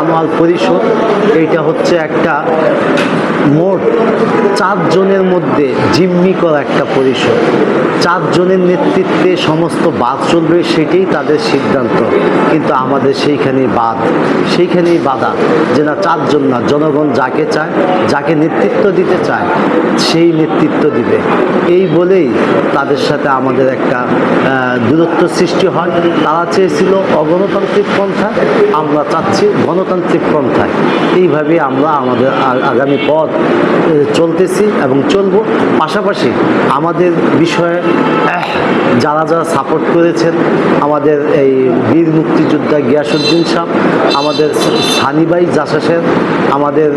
আনোয়াল পরিষদ, এইটা হচ্ছে একটা মোট চারজনের মধ্যে জিম্মি করা একটা পরিষদ। চারজনের নেতৃত্বে সমস্ত বাদ চলবে, সেটাই তাদের সিদ্ধান্ত। কিন্তু আমাদের সেইখানেই বাদ, সেইখানেই বাধা যে না চারজন না, জনগণ যাকে চায়, যাকে নেতৃত্ব দিতে চায়, সেই নেতৃত্ব দিবে। এই বলেই তাদের সাথে আমাদের একটা দূরত্ব সৃষ্টি হয়। তারা চেয়েছিল অগণতান্ত্রিক পন্থা আমরা চাচ্ছি গণতান্ত্রিক পন্থায়। এইভাবে আমরা আমাদের আগামী পথ চলতেছি এবং চলবো। পাশাপাশি আমাদের বিষয়ে যারা যারা সাপোর্ট করেছেন, আমাদের এই বীর মুক্তিযোদ্ধা গিয়াসুদ্দিন সাহ আমাদের সানি ভাই জাসাসের আমাদের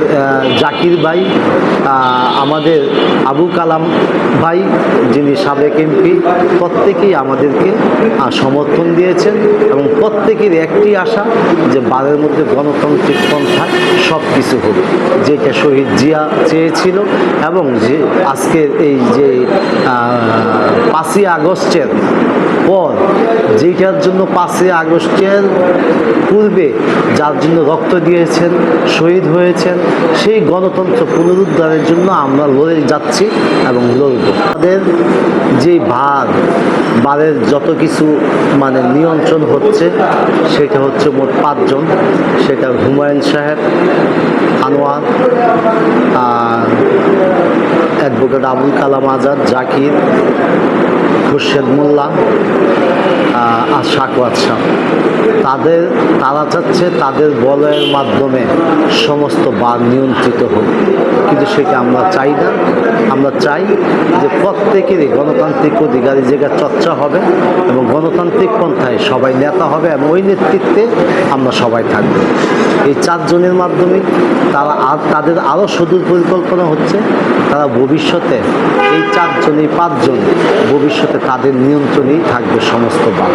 জাকির ভাই আমাদের আবু কালাম ভাই যিনি সাবেক এমপি, প্রত্যেকেই আমাদেরকে সমর্থন দিয়েছেন এবং প্রত্যেকের একটি আশা যে বারের মধ্যে গণতান্ত্রিক পন্থা সব কিছু হবে যেটা শহীদ জিয়া চেয়েছিল এবং যে আজকের এই যে পাঁচই আগস্টের পর যেটার জন্য পাঁচই আগস্টের পূর্বে যার জন্য রক্ত দিয়েছেন, শহীদ হয়েছেন, সেই গণতন্ত্র পুনরুদ্ধারের জন্য আমরা লড়ে যাচ্ছি এবং লড়ব। আমাদের যে ভার, বারের যত কিছু মানে নিয়ন্ত্রণ হচ্ছে, সেটা হচ্ছে মোট পাঁচজন। সেটা হুমায়ুন সাহেব, আনোয়ার, আর অ্যাডভোকেট আবুল কালাম আজাদ, জাকির খুরশেদ মোল্লা আর সাকওয়াত শাহ তাদের, তারা চাচ্ছে তাদের বলয়ের মাধ্যমে সমস্ত বাঘ নিয়ন্ত্রিত হোক। কিন্তু সেটা আমরা চাই না। আমরা চাই যে প্রত্যেকেরই গণতান্ত্রিক অধিকারী জায়গা চর্চা হবে এবং গণতান্ত্রিক পন্থায় সবাই নেতা হবে এবং ওই নেতৃত্বে আমরা সবাই থাকব। এই চারজনের মাধ্যমে তারা আর তাদের আরও সুদূর পরিকল্পনা হচ্ছে। তারা ভবিষ্যতে এই চারজন, এই পাঁচজন ভবিষ্যতে তাদের নিয়ন্ত্রণেই থাকবে সমস্ত বাদ